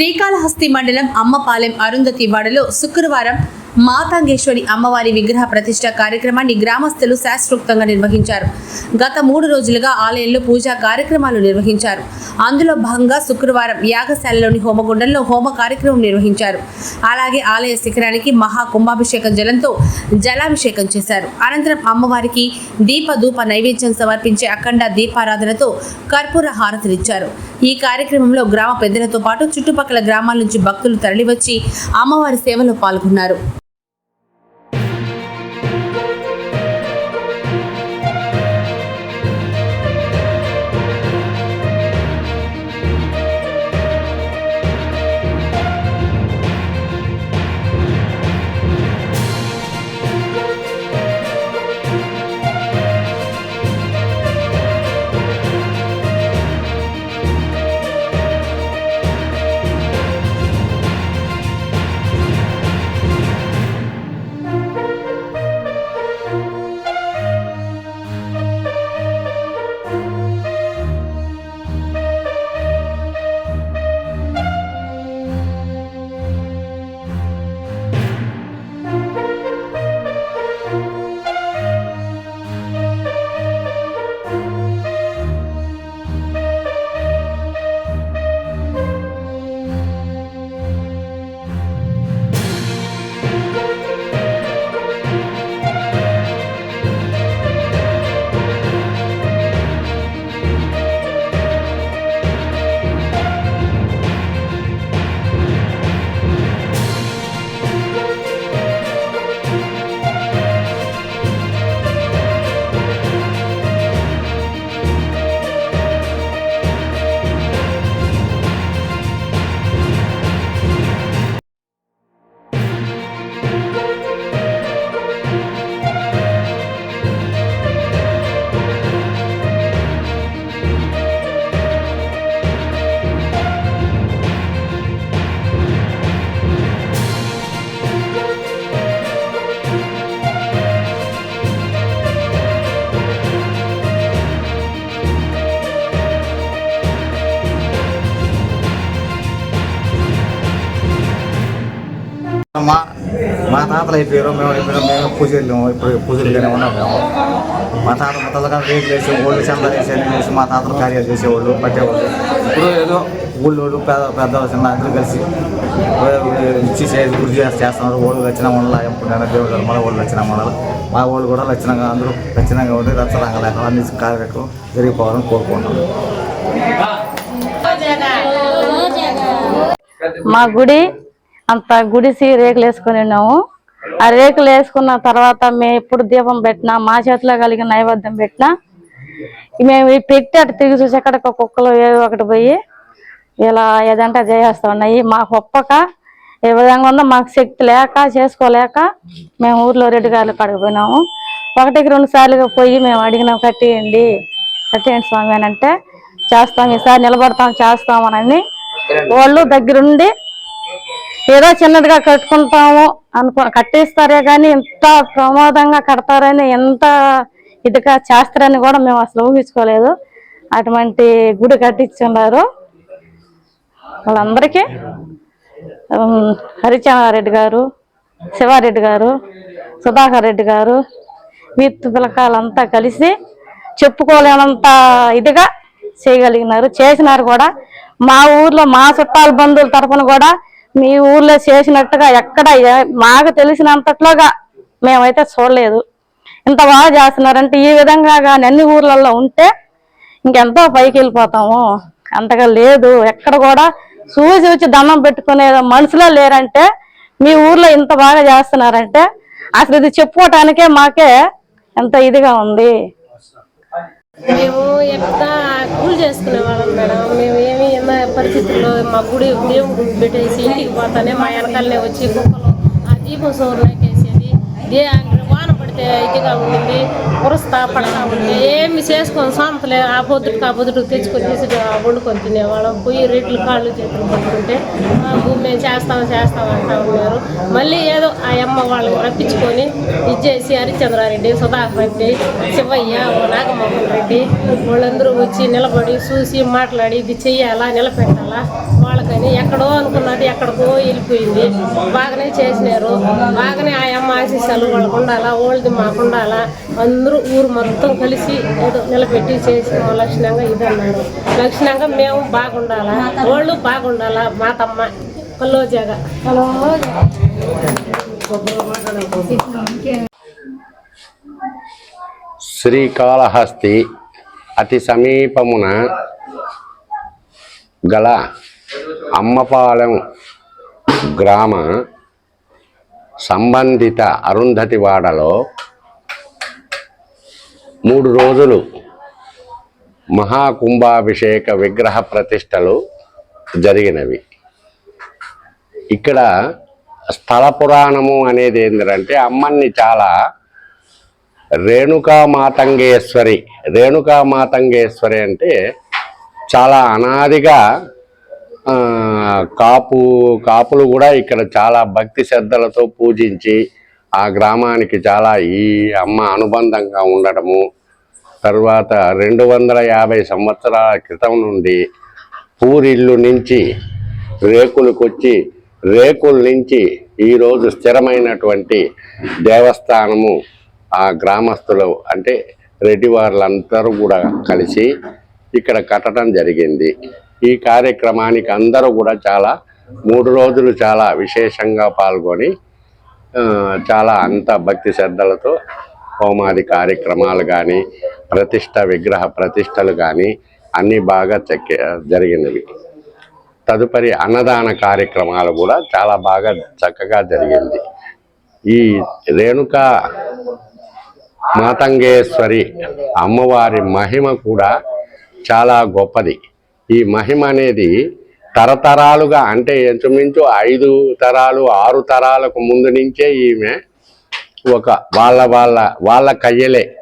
శ్రీకాళహస్తి మండలం అమ్మపాలెం అరుంధతి వాడలో శుక్రవారం మాతాంగేశ్వరి అమ్మవారి విగ్రహ ప్రతిష్ట కార్యక్రమాన్ని గ్రామస్తులు శాస్త్రోక్తంగా నిర్వహించారు. గత మూడు రోజులుగా ఆలయంలో పూజా కార్యక్రమాలు నిర్వహించారు. అందులో భాగంగా శుక్రవారం యాగశాలలోని హోమగుండంలో హోమ కార్యక్రమం నిర్వహించారు. అలాగే ఆలయ శిఖరానికి మహా కుంభాభిషేకం జలంతో జలాభిషేకం చేశారు. అనంతరం అమ్మవారికి దీప ధూప నైవేద్యం సమర్పించే అఖండ దీపారాధనతో కర్పూర హారతులిచ్చారు ఈ కార్యక్రమంలో గ్రామ పెద్దలతో పాటు చుట్టుపక్కల గ్రామాల నుంచి భక్తులు తరలివచ్చి అమ్మవారి సేవలో పాల్గొన్నారు. తాతలు అయిపోయారు మేము అయిపోయాం మేము పూజ వెళ్ళాము ఇప్పుడు పూజలుగానే ఉన్నాం మేము మా తాత ముత్తలుగా రేట్లు వేసి ఓళ్ళు చందా వేసి వేసి మా తాతలు కార్యాలు చేసేవాళ్ళు పట్టేవాళ్ళు. ఇప్పుడు ఏదో ఊళ్ళోళ్ళు పెద్ద పెద్ద చిన్న అందరూ కలిసి ఇచ్చి చేసి గురి చేసి చేస్తున్నారు. ఓళ్ళు వచ్చిన మనలో ఎప్పుడైనా దేవుడు మన వాళ్ళు వచ్చిన మనలు మా వాళ్ళు కూడా లక్షణంగా అందరూ లక్షణంగా ఉండి రచ్చరంగా లేకుండా అన్ని కార్యక్రమం జరిగిపోవాలని కోరుకుంటున్నాం. మా గుడి అంత గుడిసి రేకులు వేసుకొని ఉన్నాము. ఆ రేకులు వేసుకున్న తర్వాత మేము ఎప్పుడు దీపం పెట్టినా మా చేతిలో కలిగిన నైవేద్యం పెట్టినా మేము పెట్టి అటు తిరిగి చూసి ఎక్కడికి కుక్కలు ఏదో ఒకటి పోయి ఇలా ఏదంటే చేసేస్తా ఉన్నాయి. మాకు ఒప్పక ఏ విధంగా ఉందో మాకు శక్తి లేక చేసుకోలేక మేము ఊర్లో రెడ్డి గారు కడిగిపోయినాము ఒకటికి రెండు సార్లుగా పోయి మేము అడిగినాం కట్టేయండి కట్టేయండి స్వామి అని అంటే చేస్తాం ఈసారి నిలబడతాం చేస్తామని వాళ్ళు దగ్గరుండి ఏదో చిన్నదిగా కట్టుకుంటాము అనుకో కట్టేస్తారే కానీ ఇంత ప్రమాదంగా కడతారని ఎంత ఇదిగా చేస్తారని కూడా మేము అసలు ఊహించుకోలేదు. అటువంటి గుడి కట్టించున్నారు. వాళ్ళందరికీ ఉమ్, హరిచంద్రారెడ్డి గారు శివారెడ్డి గారు సుధాకర్ రెడ్డి గారు వీత్ పిలకాలంతా కలిసి చెప్పుకోలేనంత ఇదిగా చేయగలిగినారు చేసినారు కూడా. మా ఊర్లో మా చుట్టాల బంధువుల తరపున కూడా మీ ఊర్లో చేసినట్టుగా ఎక్కడ మాకు తెలిసినంతట్లోగా మేమైతే చూడలేదు. ఇంత బాగా చేస్తున్నారంటే ఈ విధంగా కానీ అన్ని ఊర్లలో ఉంటే ఇంకెంతో పైకి వెళ్ళిపోతాము. అంతగా లేదు. ఎక్కడ కూడా చూసి వచ్చి దండం పెట్టుకునే మనుషులే లేరంటే మీ ఊర్లో ఇంత బాగా చేస్తున్నారంటే అసలు ఇది చెప్పుకోవటానికే మాకే ఎంత ఇదిగా ఉంది. మేము ఎంత కూల్ చేసుకునే వాళ్ళం మేడం. మేము ఏమి ఎంత పరిస్థితుల్లో మా గుడి దేవుడి పెట్టేసి ఇంటికి పోతానే మా వెనకాలనే వచ్చి కుక్కలు ఆ దీపం సోర్లోకి వేసేది దే ఇదిగా ఉండింది ఉరుస్తా పడతా ఉంటే ఏమి చేసుకొని సొంతలే ఆ పొద్దుటికి ఆ పొద్దుటికి తెచ్చుకొని తీసి వండుకొని తినేవాళ్ళం. పోయి రెడ్లు కాళ్ళు చేతులు పట్టుకుంటే "ఆ, భూమి మేము చేస్తాం చేస్తాం అంటా ఉన్నారు. మళ్ళీ ఏదో ఆ అమ్మ వాళ్ళని రప్పించుకొని ఇచ్చేసి హరిచంద్రారెడ్డి సుధాకర్ రెడ్డి శివయ్య నాగమోహన్ రెడ్డి వాళ్ళందరూ వచ్చి నిలబడి చూసి మాట్లాడి ఇది చెయ్యాలా నిలబెట్టాలా? వాళ్ళకని ఎక్కడో అనుకున్నది ఎక్కడికో వెళ్ళిపోయింది. బాగానే చేసినారు. బాగానే ఆ అమ్మ ఆశీస్సాలు వాళ్ళకు ఉండాలా? ఓల్ది మాకు ఉండాలా అందరూ ఊరు మొత్తం కలిసి ఏదో నిలబెట్టి చేసి మా లక్షణంగా ఇది అన్నారు లక్షణంగా మేము బాగుండాలా? వాళ్ళు బాగుండాలా? మా తమ్మ. కల్లోజాగా శ్రీకాళహస్తి అతి సమీపమున గల అమ్మపాలెం గ్రామ సంబంధిత అరుంధతివాడలో మూడు రోజులు మహాకుంభాభిషేక విగ్రహ ప్రతిష్టలు జరిగినవి. ఇక్కడ స్థల పురాణము అనేది ఏంటంటే అమ్మన్ని చాలా రేణుకా మాతంగేశ్వరి రేణుకా మాతంగేశ్వరి అంటే చాలా అనాదిగా కాపు కాపులు కూడా ఇక్కడ చాలా భక్తి శ్రద్ధలతో పూజించి ఆ గ్రామానికి చాలా ఈ అమ్మ అనుబంధంగా ఉండడము. తర్వాత రెండు వందల యాభై సంవత్సరాల క్రితం నుండి పూరిల్లు నుంచి రేకులకొచ్చి రేకుల నుంచి ఈరోజు స్థిరమైనటువంటి దేవస్థానము ఆ గ్రామస్తులు అంటే రెడ్డి వాళ్ళందరూ కూడా కలిసి ఇక్కడ కట్టడం జరిగింది. ఈ కార్యక్రమానికి అందరూ కూడా చాలా మూడు రోజులు చాలా విశేషంగా పాల్గొని చాలా అంత భక్తి శ్రద్ధలతో హోమాది కార్యక్రమాలు కానీ ప్రతిష్ట విగ్రహ ప్రతిష్టలు కానీ అన్నీ బాగా చెక్కే జరిగినవి. తదుపరి అన్నదాన కార్యక్రమాలు కూడా చాలా బాగా చక్కగా జరిగింది. ఈ రేణుక మాతంగేశ్వరి అమ్మవారి మహిమ కూడా చాలా గొప్పది. ఈ మహిమ అనేది తరతరాలుగా అంటే ఇంచుమించు ఐదు తరాలు ఆరు తరాలకు ముందు నుంచే ఈమె ఒక వాళ్ళ వాళ్ళ వాళ్ళ కయ్యలే.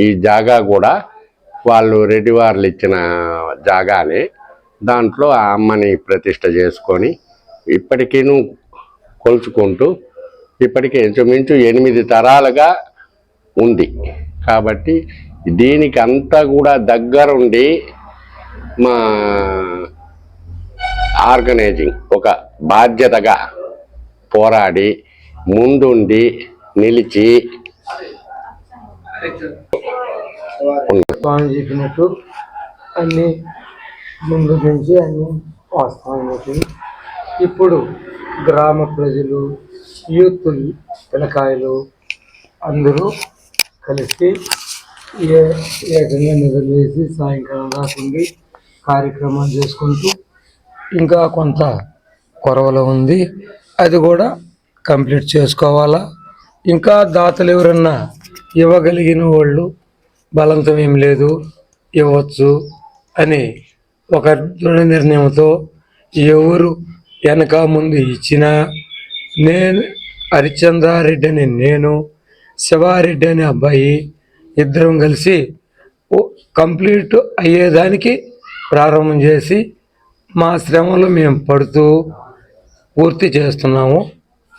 ఈ- జాగా కూడా వాళ్ళు రెడ్డివార్లు ఇచ్చిన జాగానే. దాంట్లో ఆ అమ్మని ప్రతిష్ట చేసుకొని ఇప్పటికీను కొలుచుకుంటూ ఇప్పటికీ ఇంచుమించు ఎనిమిది తరాలుగా ఉంది. కాబట్టి దీనికి అంతా కూడా దగ్గరుండి మా ఆర్గనైజింగ్ ఒక బాధ్యతగా పోరాడి ముందుండి నిలిచి స్వామి చెప్పినట్టు అన్ని ముందు నుంచి అన్ని వాస్తవం ఇప్పుడు గ్రామ ప్రజలు యూత్ పిల్లకాయలు అందరూ కలిసి ఏ ఏకంగా నిద్రలేసి సాయంకాలం రాకుండా కార్యక్రమాలు చేసుకుంటూ ఇంకా కొంత కొరవలో ఉంది. అది కూడా కంప్లీట్ చేసుకోవాలా? ఇంకా దాతలు ఎవరన్నా ఇవ్వగలిగిన వాళ్ళు బలంతం ఏం లేదు ఇవ్వచ్చు అని ఒక దృఢ నిర్ణయంతో ఎవరు వెనక ముందు ఇచ్చినా నేను హరిచంద్రారెడ్డి అని నేను శివారెడ్డి అనే అబ్బాయి ఇద్దరం కలిసి కంప్లీట్ అయ్యేదానికి ప్రారంభం చేసి మా శ్రమలు మేము పడుతూ పూర్తి చేస్తున్నాము.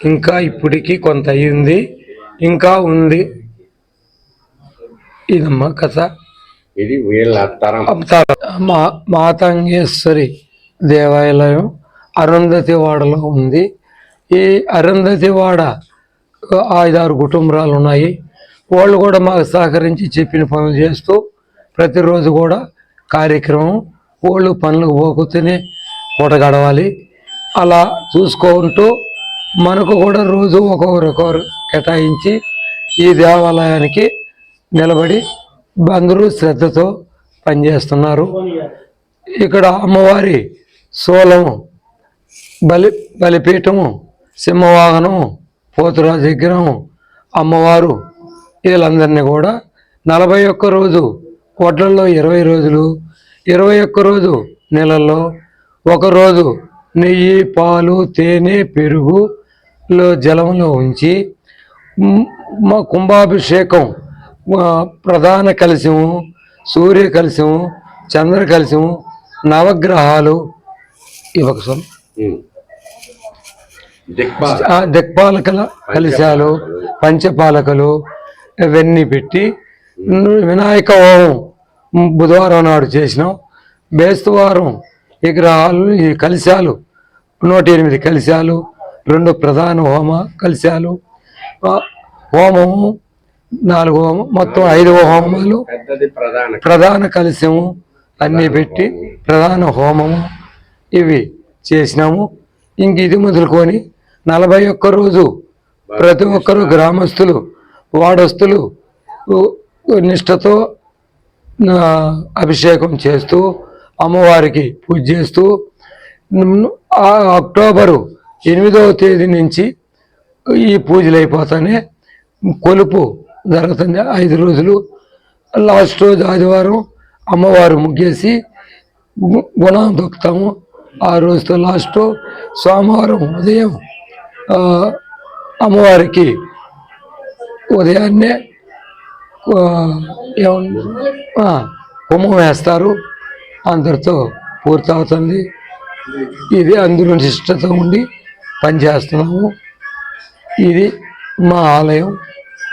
ఇంకా ఇప్పటికీ కొంత అయ్యింది ఇంకా ఉంది. ఇదమ్మా కథ. ఇది వీళ్ళ. మా మాతంగేశ్వరి దేవాలయం అరుంధతి వాడలో ఉంది. ఈ అరుంధతి వాడ ఐదారు కుటుంబాలు ఉన్నాయి. వాళ్ళు కూడా మాకు సహకరించి చెప్పిన పనులు చేస్తూ ప్రతిరోజు కూడా కార్యక్రమం వాళ్ళు పనులకు పోకపోతేనే పూట గడవాలి. అలా చూసుకుంటూ మనకు కూడా రోజు ఒక్కొక్కరు కేటాయించి ఈ దేవాలయానికి నిలబడి అందరూ శ్రద్ధతో పనిచేస్తున్నారు. ఇక్కడ అమ్మవారి సోలము బలి బలిపీఠము సింహవాహనము పోతురాజు విగ్రహం అమ్మవారు వీళ్ళందరినీ కూడా నలభై ఒక్క రోజు వడ్లల్లో ఇరవై రోజులు ఇరవై ఒక్క రోజు నెలల్లో ఒకరోజు నెయ్యి పాలు తేనె పెరుగులో జలంలో ఉంచి మ్, కుంభాభిషేకం ప్రధాన కలశము సూర్య కలశము చంద్ర కలశము నవగ్రహాలు ఆ దిక్పాలకల కలశాలు పంచపాలకలు ఇవన్నీ పెట్టి వినాయక హోమం బుధవారం నాడు చేసినాం. బేస్తవారం విగ్రహాలు ఈ కలశాలు నూట ఎనిమిది కలశాలు రెండు ప్రధాన హోమ కలశాలు హోమము నాలుగు హోమం మొత్తం ఐదు హోమాలు ప్రధాన కలశము అన్నీ పెట్టి ప్రధాన హోమము ఇవి చేసినాము. ఇంక ఇది మొదలుకొని నలభై ఒక్క రోజు ప్రతి ఒక్కరు గ్రామస్తులు వాడస్తులు ఆ, అభిషేకం చేస్తూ అమ్మవారికి పూజ చేస్తూ అక్టోబరు ఎనిమిదవ తేదీ నుంచి ఈ పూజలు అయిపోతానే కొలుపు జరుగుతుంది. ఐదు రోజులు. లాస్ట్ రోజు ఆదివారం అమ్మవారు ముగ్గేసి గుణం దొక్కుతాము ఆ రోజుతో లాస్ట్ సోమవారం ఉదయం అమ్మవారికి ఉదయాన్నే హోమం వేస్తారు. అందరితో పూర్తవుతుంది. ఇది అందరూ నిష్టత ఉండి పనిచేస్తున్నాము. ఇది మా ఆలయం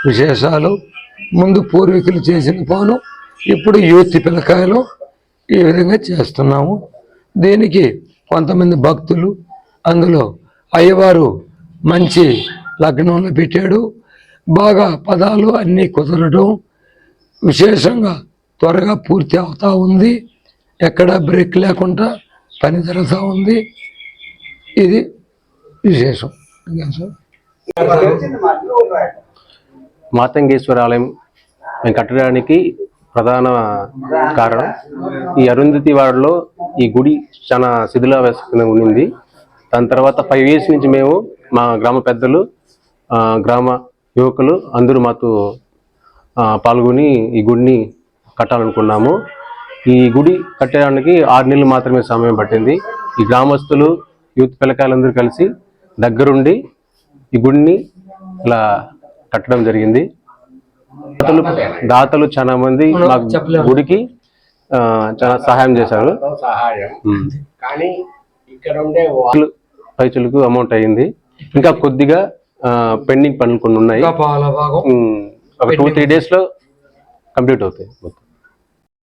విశేషాలు. ముందు పూర్వీకులు చేసిన పాను ఇప్పుడు యూత్ పిల్లకాయలు ఈ విధంగా చేస్తున్నాము. దీనికి కొంతమంది భక్తులు అందులో అయ్యవారు మంచి లగ్నంలో పెట్టాడు. బాగా పదాలు అన్నీ కుదరడం విశేషంగా త్వరగా పూర్తి అవుతూ ఉంది. ఎక్కడ బ్రేక్ లేకుండా పని జరుగుతూ ఉంది. ఇది విశేషం. మాతంగేశ్వర ఆలయం మేము కట్టడానికి ప్రధాన కారణం. ఈ అరుంధతి వాడలో ఈ గుడి చాలా శిథిలావస్థ ఉండింది. దాని తర్వాత ఫైవ్ ఇయర్స్ నుంచి మేము మా గ్రామ పెద్దలు గ్రామ యువకులు అందరూ మాతో పాల్గొని ఈ గుడిని కట్టాలనుకున్నాము. ఈ గుడి కట్టడానికి ఆరు నెలలు మాత్రమే సమయం పట్టింది. ఈ గ్రామస్తులు యూత్ పిల్లకాయలందరూ కలిసి దగ్గరుండి ఈ గుడిని ఇలా కట్టడం జరిగింది. దాతలు దాతలు చాలా మంది మా గుడికి చాలా సహాయం చేశారు. పైచులకు అమౌంట్ అయ్యింది. ఇంకా కొద్దిగా పెండింగ్ పనులు కొన్ని ఉన్నాయి. ఒక టూ త్రీ డేస్లో కంప్లీట్ అవుతాయి మొత్తం.